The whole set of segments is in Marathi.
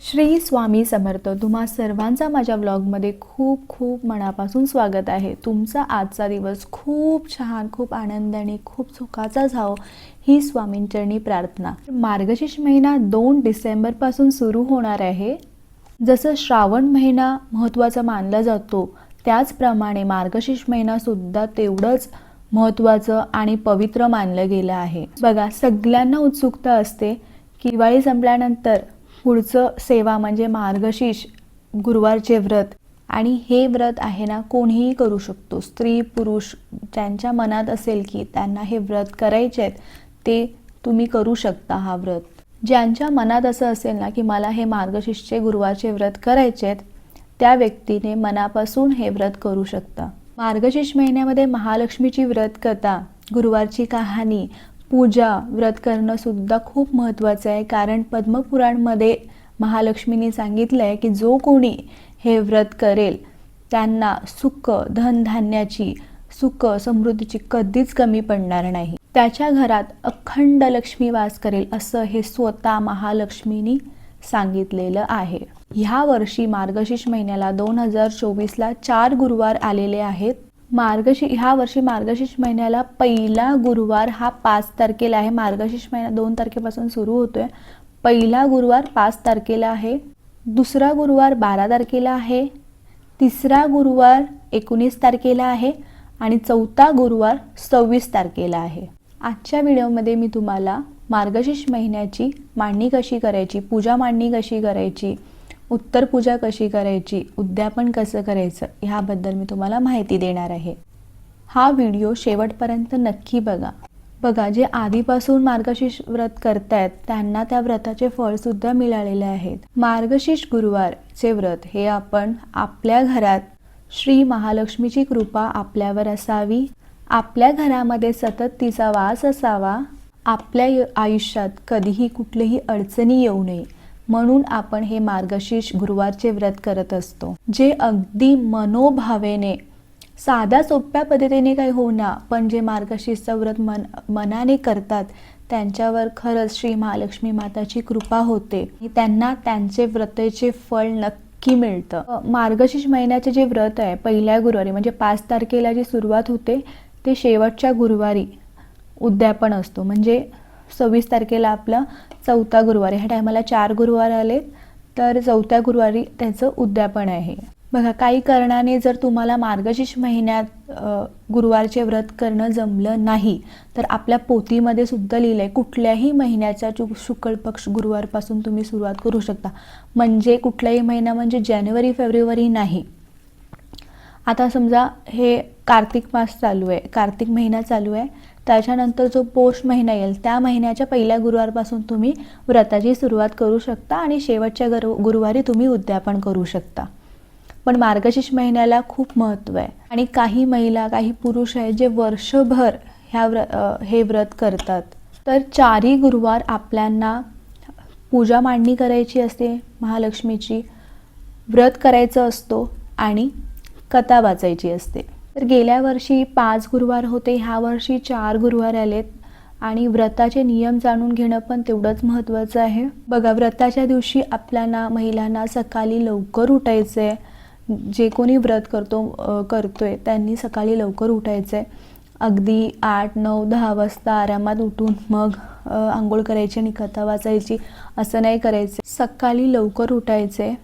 श्री स्वामी समर्थ तुम्हा सर्वांचा माझ्या ब्लॉगमध्ये खूप खूप मनापासून स्वागत आहे. तुमचा आजचा दिवस खूप छान खूप आनंदाने खूप सुखाचा जावो ही स्वामींचरणी प्रार्थना. मार्गशीर्ष महिना दोन डिसेंबरपासून सुरू होणार आहे. जसं श्रावण महिना महत्त्वाचा मानला जातो त्याचप्रमाणे मार्गशीर्ष महिनासुद्धा तेवढंच महत्त्वाचं आणि पवित्र मानलं गेलं आहे. बघा सगळ्यांना उत्सुकता असते. किवाळी दिवाळी संपल्यानंतर पुढचं सेवा म्हणजे मार्गशीर्ष गुरुवारचे व्रत. आणि हे व्रत आहे ना कोणीही करू शकतो. स्त्री पुरुष ज्यांच्या मनात असेल की त्यांना हे व्रत करायचे आहेत ते तुम्ही करू शकता हा व्रत. ज्यांच्या मनात असं असेल ना की मला हे मार्गशीर्षचे गुरुवारचे व्रत करायचे आहेत त्या व्यक्तीने मनापासून हे व्रत करू शकता. मार्गशीर्ष महिन्यामध्ये महालक्ष्मीची व्रत कथा गुरुवारची कहाणी पूजा व्रत करणं सुद्धा खूप महत्त्वाचं आहे. कारण पद्मपुराणमध्ये महालक्ष्मीने सांगितलं आहे की जो कोणी हे व्रत करेल त्यांना सुख धनधान्याची सुख समृद्धीची कधीच कमी पडणार नाही. त्याच्या घरात अखंड लक्ष्मी वास करेल असं हे स्वतः महालक्ष्मीनी सांगितलेलं आहे. ह्या वर्षी मार्गशीर्ष महिन्याला दोन हजार चोवीसला चार गुरुवार आलेले आहेत. मार्गशी ह्या वर्षी मार्गशीर्ष महिन्याला पहिला गुरुवार हा पाच तारखेला आहे. मार्गशीर्ष महिना दोन तारखेपासून सुरू होतोय. पहिला गुरुवार पाच तारखेला आहे. दुसरा गुरुवार बारा तारखेला आहे. तिसरा गुरुवार एकोणीस तारखेला आहे. आणि चौथा गुरुवार सव्वीस तारखेला आहे. आजच्या व्हिडिओमध्ये मी तुम्हाला मार्गशीर्ष महिन्याची मांडणी कशी करायची पूजा मांडणी कशी करायची उत्तर पूजा कशी करायची उद्यापन कसं करायचं ह्याबद्दल मी तुम्हाला माहिती देणार आहे. हा व्हिडिओ शेवटपर्यंत नक्की बघा. बघा जे आधीपासून मार्गशीर्ष व्रत करतायत त्यांना त्या व्रताचे फळसुद्धा मिळालेले आहेत. मार्गशीर्ष गुरुवारचे व्रत हे आपण आपल्या घरात श्री महालक्ष्मीची कृपा आपल्यावर असावी. आपल्या घरामध्ये सतत तिचा वास असावा. आपल्या आयुष्यात कधीही कुठलीही अडचणी येऊ नये. म्हणून आपण हे मार्गशीर्ष गुरुवारचे व्रत करत असतो. जे अगदी मनोभावेने साध्या सोप्या पद्धतीने काही होणार पण जे मार्गशीर्षचं व्रत मन मनाने करतात त्यांच्यावर खरंच श्री महालक्ष्मी माताची कृपा होते. त्यांना त्यांचे व्रतेचे फळ नक्की मिळतं. मार्गशीर्ष महिन्याचे जे व्रत आहे पहिल्या गुरुवारी म्हणजे पाच तारखेला जी सुरुवात होते ते शेवटच्या गुरुवारी उद्यापन असतो. म्हणजे सव्वीस तारखेला आपला चौथा गुरुवार ह्या टायमाला चार गुरुवार आले तर चौथ्या गुरुवारी त्याचं उद्यापन आहे. बघा काही कारणाने जर तुम्हाला मार्गशीर्ष महिन्यात गुरुवारचे व्रत करणं जमलं नाही तर आपल्या पोथीमध्ये सुद्धा लिहिलं आहे कुठल्याही महिन्याच्या चु शुक्ल पक्ष गुरुवारपासून तुम्ही सुरुवात करू शकता. म्हणजे कुठलाही महिना म्हणजे जानेवारी फेब्रुवारी नाही. आता समजा हे कार्तिक मास चालू आहे कार्तिक महिना चालू आहे त्याच्यानंतर जो पौष महिना येईल त्या महिन्याच्या पहिल्या गुरुवारपासून तुम्ही व्रताची सुरुवात करू शकता आणि शेवटच्या गर गुरुवारी तुम्ही उद्यापन करू शकता. पण मार्गशीर्ष महिन्याला खूप महत्त्व आहे. आणि काही महिला काही पुरुष आहेत जे वर्षभर ह्या व्र हे व्रत करतात. तर चारही गुरुवार आपल्यांना पूजा मांडणी करायची असते महालक्ष्मीची. व्रत करायचं असतो आणि कथा वाचायची असते. तर गेल्या वर्षी पाच गुरुवार होते ह्या वर्षी चार गुरुवार आलेत. आणि व्रताचे नियम जाणून घेणं पण तेवढंच महत्त्वाचं आहे. बघा व्रताच्या दिवशी आपल्याला महिलांना सकाळी लवकर उठायचं आहे जे कोणी व्रत करतो करतो करतोय त्यांनी सकाळी लवकर उठायचं आहे अगदी आठ नऊ दहा वाजता आरामात उठून मग आंघोळ करायची आणि कथा वाचायची. असं नाही करायचं. सकाळी लवकर उठायचे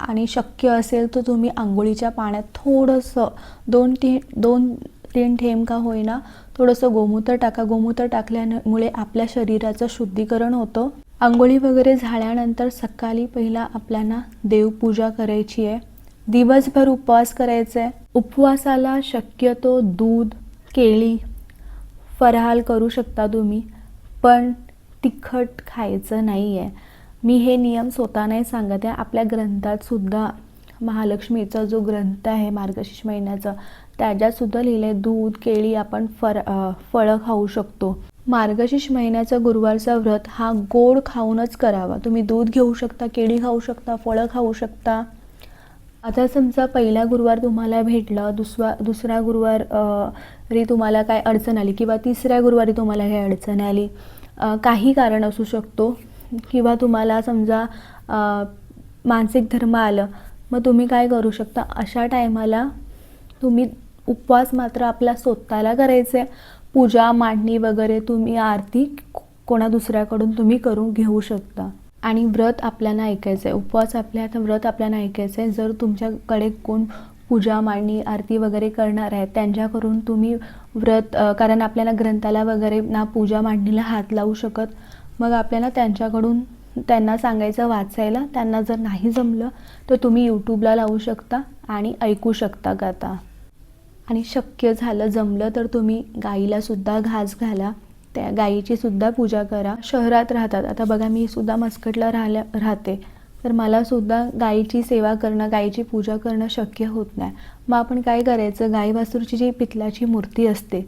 आणि शक्य असेल तर तुम्ही आंघोळीच्या पाण्यात थोडंसं दोन टी दोन तीन ठेम का होईना थोडंसं गोमूत्र टाका. गोमूत्र टाकल्यामुळे आपल्या शरीराचं शुद्धीकरण होतं. आंघोळी वगैरे झाल्यानंतर सकाळी पहिला आपल्याला देवपूजा करायची आहे. दिवसभर उपवास करायचा आहे. उपवासाला शक्यतो दूध केळी फराळ करू शकता तुम्ही पण तिखट खायचं नाही आहे मी हे नियम स्वतः नाही सांगत आहे. आपल्या ग्रंथात सुद्धा महालक्ष्मीचा जो ग्रंथ आहे मार्गशीर्ष महिन्याचा त्याच्यात सुद्धा दूध केळी आपण फर फळं खाऊ शकतो. मार्गशीर्ष महिन्याचा गुरुवारचा व्रत हा गोड खाऊनच करावा. तुम्ही दूध घेऊ शकता केळी खाऊ शकता फळं खाऊ शकता. आता समजा पहिला गुरुवार तुम्हाला भेटला दुसरा दुसरा गुरुवार री तुम्हाला काय अडचण आली किंवा तिसऱ्या गुरुवारी तुम्हाला काही अडचण आली? काही कारण असू शकतो. किंवा तुम्हाला समजा मानसिक धर्म आलं मग तुम्ही काय करू शकता? अशा टायमाला तुम्ही उपवास मात्र आपला स्वतःला करायचे. पूजा मांडणी वगैरे तुम्ही आरती कोणा दुसऱ्याकडून तुम्ही करून घेऊ शकता. आणि व्रत आपल्याला ऐकायचं आहे उपवास आपल्या आता व्रत आपल्याला ऐकायचं आहे जर तुमच्याकडे कोण पूजा मांडणी आरती वगैरे करणार आहे त्यांच्याकडून तुम्ही व्रत कारण आपल्याला ग्रंथाला वगैरे ना पूजा मांडणीला हात लावू शकत मग आपल्याला त्यांच्याकडून त्यांना सांगायचं वाचायला. त्यांना जर नाही जमलं तर तुम्ही यूट्यूबला लावू शकता आणि ऐकू शकता गाता. आणि शक्य झालं जमलं तर तुम्ही गाईलासुद्धा घास घाला. त्या गाईची सुद्धा पूजा करा. शहरात राहतात. आता बघा मी सुद्धा मस्कटला राहिल्या राहते. तर मला सुद्धा गाईची सेवा करणं गाईची पूजा करणं शक्य होत नाही. मग आपण काय करायचं? गाई वासरूची जी पितलाची मूर्ती असते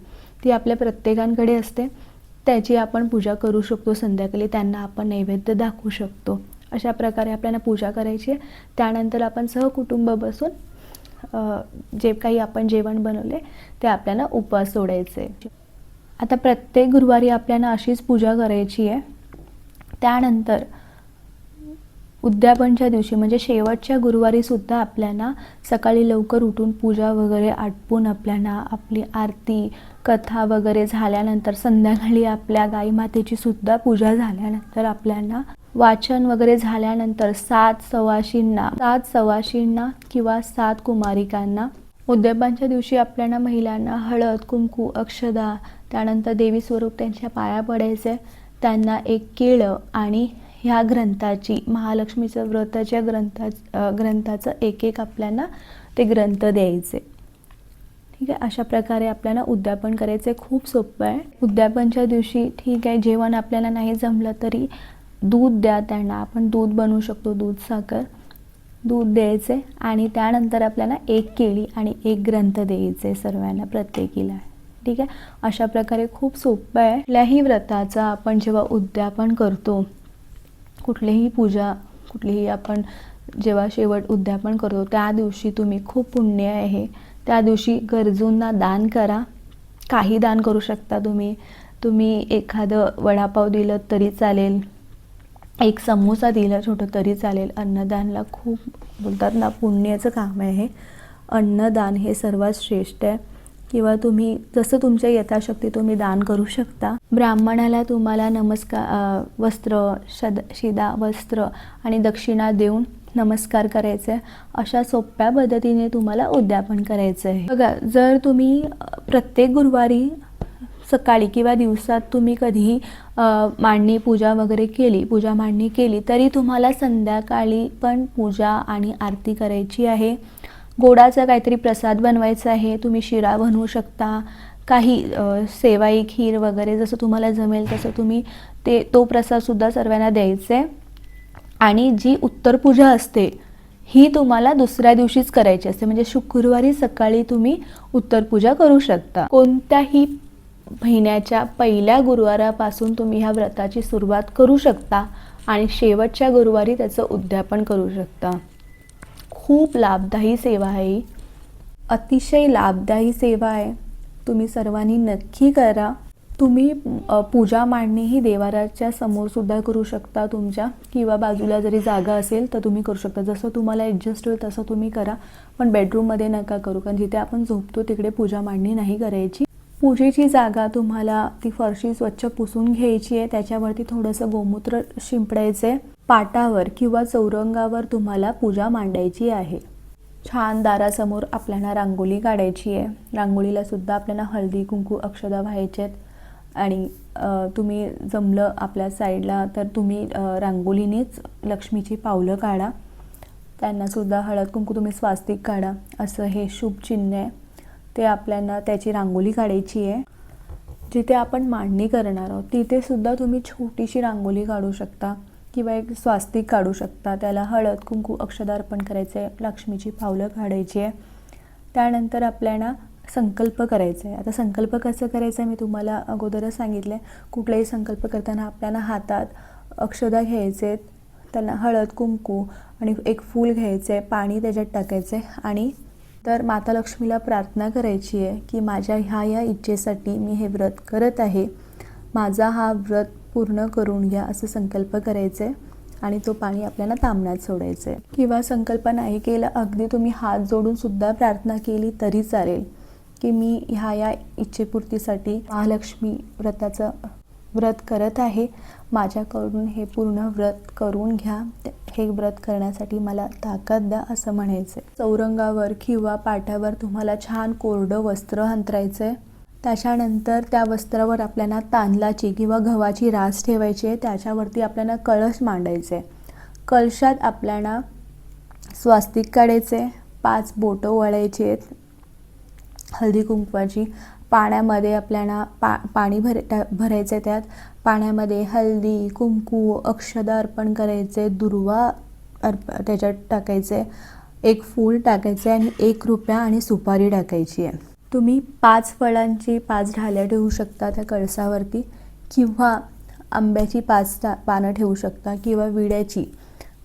ती आपल्या प्रत्येकांकडे असते. त्याची आपण पूजा करू शकतो संध्याकाळी त्यांना आपण नैवेद्य दाखवू शकतो. अशा प्रकारे आपल्याला पूजा करायची आहे. त्यानंतर आपण सहकुटुंब बसून जे काही आपण जेवण बनवले ते आपल्याला उपवास सोडायचे. आता प्रत्येक गुरुवारी आपल्याला अशीच पूजा करायची आहे. त्यानंतर उद्यापनच्या दिवशी म्हणजे शेवटच्या गुरुवारीसुद्धा आपल्याला सकाळी लवकर उठून पूजा वगैरे आटपून आपल्याला आपली आरती कथा वगैरे झाल्यानंतर संध्याकाळी आपल्या गाईमातेची सुद्धा पूजा झाल्यानंतर आपल्याला वाचन वगैरे झाल्यानंतर सात सवाशींना सात सवाशींना किंवा सात कुमारिकांना उद्यापांच्या दिवशी आपल्याला महिलांना हळद कुंकू अक्षदा त्यानंतर देवी स्वरूप त्यांच्या पाया पडायचे त्यांना एक केळं आणि ह्या ग्रंथाची महालक्ष्मीचं व्रताच्या ग्रंथा ग्रंथाचं एक एक आपल्याला ते ग्रंथ द्यायचे. ठीक आहे? अशा प्रकारे आपल्याला उद्यापन करायचं. आहे खूप सोपं आहे. उद्यापनच्या दिवशी ठीक आहे जेवण आपल्याला नाही जमलं तरी दूध द्या त्यांना. आपण दूध बनवू शकतो दूध साखर. दूध द्यायचे आणि त्यानंतर आपल्याला एक केळी आणि एक ग्रंथ द्यायचे सर्वांना प्रत्येकीला. ठीक आहे? अशा प्रकारे खूप सोपं आहे. कुठल्याही व्रताचा आपण जेव्हा उद्यापन करतो कुठलीही पूजा कुठलीही आपण जेव्हा शेवट उद्यापन करतो त्या दिवशी तुम्ही खूप पुण्य आहे. त्या दिवशी गरजूंना दान करा. काही दान करू शकता तुम्ही. तुम्ही एखादं वडापाव दिलं तरी चालेल. एक समोसा दिला छोटं तरी चालेल. अन्नदानला खूप बोलतात ना पुण्याचं काम आहे. अन्नदान हे सर्वात श्रेष्ठ आहे. किंवा तुम्ही जसं तुमच्या यथाशक्ती तुम्ही दान करू शकता. ब्राह्मणाला तुम्हाला नमस्कार वस्त्र शद शिदा वस्त्र आणि दक्षिणा देऊन नमस्कार करायचे आहे. अशा सोप्या पद्धतीने तुम्हाला उद्यापन करायचं आहे. बघा जर तुम्ही प्रत्येक गुरुवारी सकाळी किंवा दिवसात तुम्ही कधीही मांडणी पूजा वगैरे केली पूजा मांडणी केली तरी तुम्हाला संध्याकाळी पण पूजा आणि आरती करायची आहे. गोडाचा काहीतरी प्रसाद बनवायचा आहे तुम्ही शिरा बनवू शकता. काही सेवाई खीर वगैरे जसं तुम्हाला जमेल तसं तुम्ही ते तो प्रसादसुद्धा सर्वांना द्यायचा. आहे आणि जी उत्तर पूजा असते ही तुम्हाला दुसऱ्या दिवशीच करायची असते. म्हणजे शुक्रवारी सकाळी तुम्ही उत्तर पूजा करू शकता. कोणत्याही महिन्याच्या पहिल्या गुरुवारापासून तुम्ही ह्या व्रताची सुरुवात करू शकता आणि शेवटच्या गुरुवारी त्याचं उद्यापन करू शकता. खूप लाभदायी सेवा आहे. अतिशय लाभदायी सेवा आहे. तुम्ही सर्वांनी नक्की करा. तुम्ही पूजा मांडणी ही देवाराच्या समोरसुद्धा करू शकता तुमच्या. किंवा बाजूला जरी जागा असेल तर तुम्ही करू शकता. जसं तुम्हाला ॲडजस्ट होईल तसं तुम्ही करा. पण बेडरूममध्ये नका करू. कारण जिथे आपण झोपतो तिकडे पूजा मांडणी नाही करायची. पूजेची जागा तुम्हाला ती फरशी स्वच्छ पुसून घ्यायची आहे. त्याच्यावरती थोडंसं गोमूत्र शिंपडायचं आहे पाटावर किंवा चौरंगावर तुम्हाला पूजा मांडायची आहे. छान दारासमोर आपल्याला रांगोळी काढायची आहे. रांगोळीला सुद्धा आपल्याला हळदी कुंकू अक्षदा व्हायचे आहेत. आणि तुम्ही जमलं आपल्या साईडला तर तुम्ही रांगोलीनेच रांगोळीनेच लक्ष्मीची पावलं काढा. त्यांनासुद्धा हळद कुंकू तुम्ही स्वास्तिक काढा. असं हे शुभ चिन्ह आहे. ते आपल्याला त्याची रांगोळी काढायची आहे. जिथे आपण मांडणी करणार आहोत तिथेसुद्धा तुम्ही छोटीशी रांगोळी काढू शकता. किंवा एक स्वास्तिक काढू शकता. त्याला हळद कुंकू अक्षदा अर्पण करायचं आहे लक्ष्मीची पावलं काढायची आहे. त्यानंतर आपल्याला संकल्प करायचा आहे. आता संकल्प कसं करायचं आहे? मी तुम्हाला अगोदरच सांगितलं आहे कुठलाही संकल्प करताना आपल्याला हातात अक्षदा घ्यायचे आहेत. त्यांना हळद कुंकू आणि एक फूल घ्यायचं आहे. पाणी त्याच्यात टाकायचं आहे. आणि तर माता लक्ष्मीला प्रार्थना करायची आहे की माझ्या ह्या या इच्छेसाठी मी हे व्रत करत आहे. माझा हा व्रत पूर्ण करून घ्या असं संकल्प करायचं आहे आणि तो पाणी आपल्याला तांबण्यात सोडायचं आहे किंवा संकल्प नाही केला अगदी तुम्ही हात जोडूनसुद्धा प्रार्थना केली तरी चालेल की मी ह्या या इच्छेपूर्तीसाठी महालक्ष्मी व्रताचं व्रत करत आहे. माझ्याकडून हे पूर्ण व्रत करून घ्या. हे व्रत करण्यासाठी मला ताकद द्या असं म्हणायचं आहे चौरंगावर किंवा पाट्यावर तुम्हाला छान कोरडं वस्त्र अंतरायचं आहे त्याच्यानंतर त्या वस्त्रावर आपल्याला तांदळाची किंवा गव्हाची रास ठेवायची आहे. त्याच्यावरती आपल्याला कळश मांडायचे आहे. कळशात आपल्याला स्वास्तिक काढायचे पाच बोटं वळायची आहेत. हळदी कुंकवाची पाण्यामध्ये आपल्याला पा पाणी भर टा भरायचं त्यात. पाण्यामध्ये हळदी कुंकू अक्षदा अर्पण करायचे दुर्वा अर्प त्याच्यात टाकायचे एक फूल टाकायचे आणि एक रुपया आणि सुपारी टाकायची आहे. तुम्ही पाच फळांची पाच ढाल्या ठेवू शकता त्या कळसावरती किंवा आंब्याची पाच टा पानं ठेवू शकता किंवा विड्याची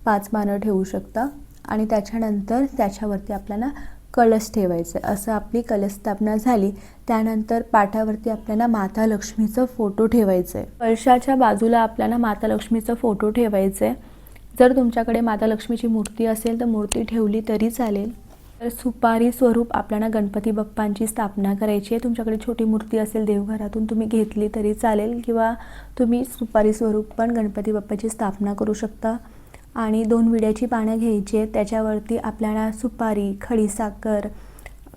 पाच पानं ठेवू शकता. आणि त्याच्यानंतर त्याच्यावरती आपल्याला कलश ठेवायचं आहे. असं आपली कलशस्थापना झाली. त्यानंतर पाठावरती आपल्याला माता लक्ष्मीचं फोटो ठेवायचं आहे. कळशाच्या बाजूला आपल्याला माता लक्ष्मीचं फोटो ठेवायचं आहे. जर तुमच्याकडे माता लक्ष्मीची मूर्ती असेल तर मूर्ती ठेवली तरी चालेल. तर सुपारी स्वरूप आपल्याला गणपती बाप्पांची स्थापना करायची आहे. तुमच्याकडे छोटी मूर्ती असेल देवघरातून तुम्ही घेतली तरी चालेल किंवा तुम्ही सुपारी स्वरूप पण गणपती बाप्पाची स्थापना करू शकता. आणि दोन विड्याची पानं घ्यायची आहेत. त्याच्यावरती आपल्याला सुपारी खडीसाखर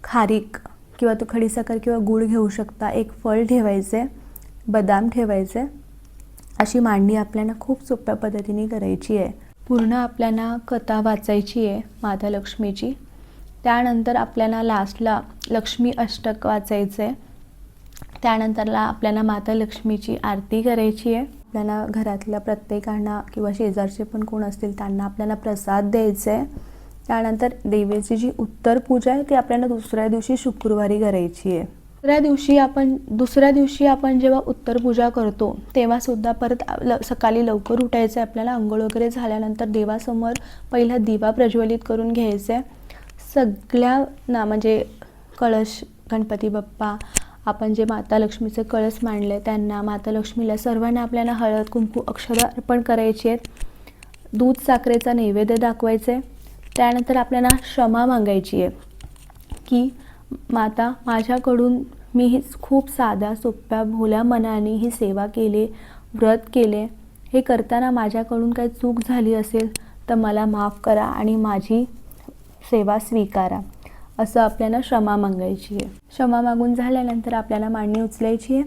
खारीक किंवा तो खडीसाखर किंवा गूळ घेऊ शकता. एक फळ ठेवायचे बदाम ठेवायचे. अशी मांडणी आपल्याला खूप सोप्या पद्धतीने करायची आहे. पूर्ण आपल्याला कथा वाचायची आहे माता लक्ष्मीची. त्यानंतर आपल्याला लास्टला लक्ष्मी अष्टक वाचायचं आहे त्यानंतरला आपल्याला माता लक्ष्मीची आरती करायची आहे आपल्याला घरातल्या प्रत्येकांना किंवा शेजारचे पण कोण असतील त्यांना आपल्याला प्रसाद द्यायचा आहे त्यानंतर देवीची जी उत्तर पूजा आहे ती आपल्याला दुसऱ्या दिवशी शुक्रवारी करायची आहे दुसऱ्या दिवशी आपण दुसऱ्या दिवशी आपण जेव्हा उत्तर पूजा करतो तेव्हासुद्धा परत ल सकाळी लवकर उठायचं आहे आपल्याला आंघोळ वगैरे झाल्यानंतर देवासमोर पहिला दिवा प्रज्वलित करून घ्यायचा आहे सगळ्यांना म्हणजे कळश गणपती बाप्पा आपण जे माता लक्ष्मीचे कळस मांडले त्यांना माता लक्ष्मीला सर्वांना आपल्याला हळद कुंकू अक्षरा अर्पण करायची आहेत. दूध साखरेचा नैवेद्य दाखवायचे आहे त्यानंतर आपल्याला क्षमा मागायची आहे की माता माझ्याकडून मी ही खूप साध्या सोप्या भोल्या मनाने ही सेवा केली व्रत केले. हे करताना माझ्याकडून काही चूक झाली असेल तर मला माफ करा आणि माझी सेवा स्वीकारा असं आपल्याला क्षमा मागायची आहे. क्षमा मागून झाल्यानंतर आपल्याला मांडणी उचलायची आहे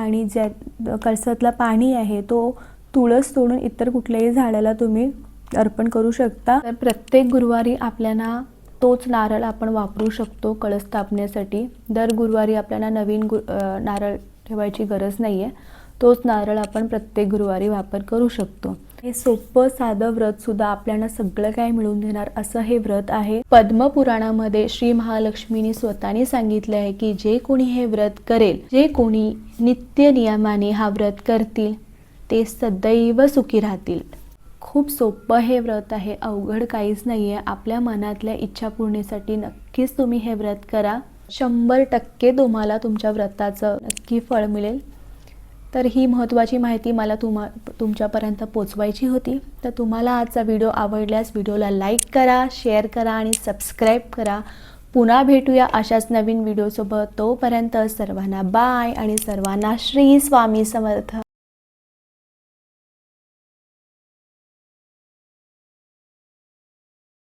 आणि ज्या कळसातलं पाणी आहे तो तुळस तोडून इतर कुठल्याही झाडाला तुम्ही अर्पण करू शकता. तर प्रत्येक गुरुवारी आपल्याला तोच नारळ आपण वापरू शकतो कळस तापण्यासाठी. दर गुरुवारी आपल्याला नवीन गु नारळ ठेवायची गरज नाही आहे तोच नारळ आपण प्रत्येक गुरुवारी वापर करू शकतो. हे सोपं साधं व्रत सुद्धा आपल्याला सगळं काय मिळून देणार असं हे व्रत आहे. पद्मपुराणामध्ये श्री महालक्ष्मीने स्वतःने सांगितलं आहे की जे कोणी हे व्रत करेल जे कोणी नित्य नियमाने हा व्रत करतील ते सदैव सुखी राहतील. खूप सोपं हे व्रत आहे. अवघड काहीच नाही आहे आपल्या मनातल्या इच्छा पूर्णेसाठी नक्कीच तुम्ही हे व्रत करा. शंभर टक्के तुम्हाला तुमच्या व्रताचं नक्की फळ मिळेल. तर ही महत्त्वाची माहिती मला तुम्हा तुमच्यापर्यंत पोचवायची होती. तर तुम्हाला आजचा व्हिडिओ आवडल्यास व्हिडिओला लाईक करा शेअर करा आणि सबस्क्राईब करा. पुन्हा भेटूया अशाच नवीन व्हिडिओसोबत. तोपर्यंत सर्वांना बाय आणि सर्वांना श्री स्वामी समर्थ.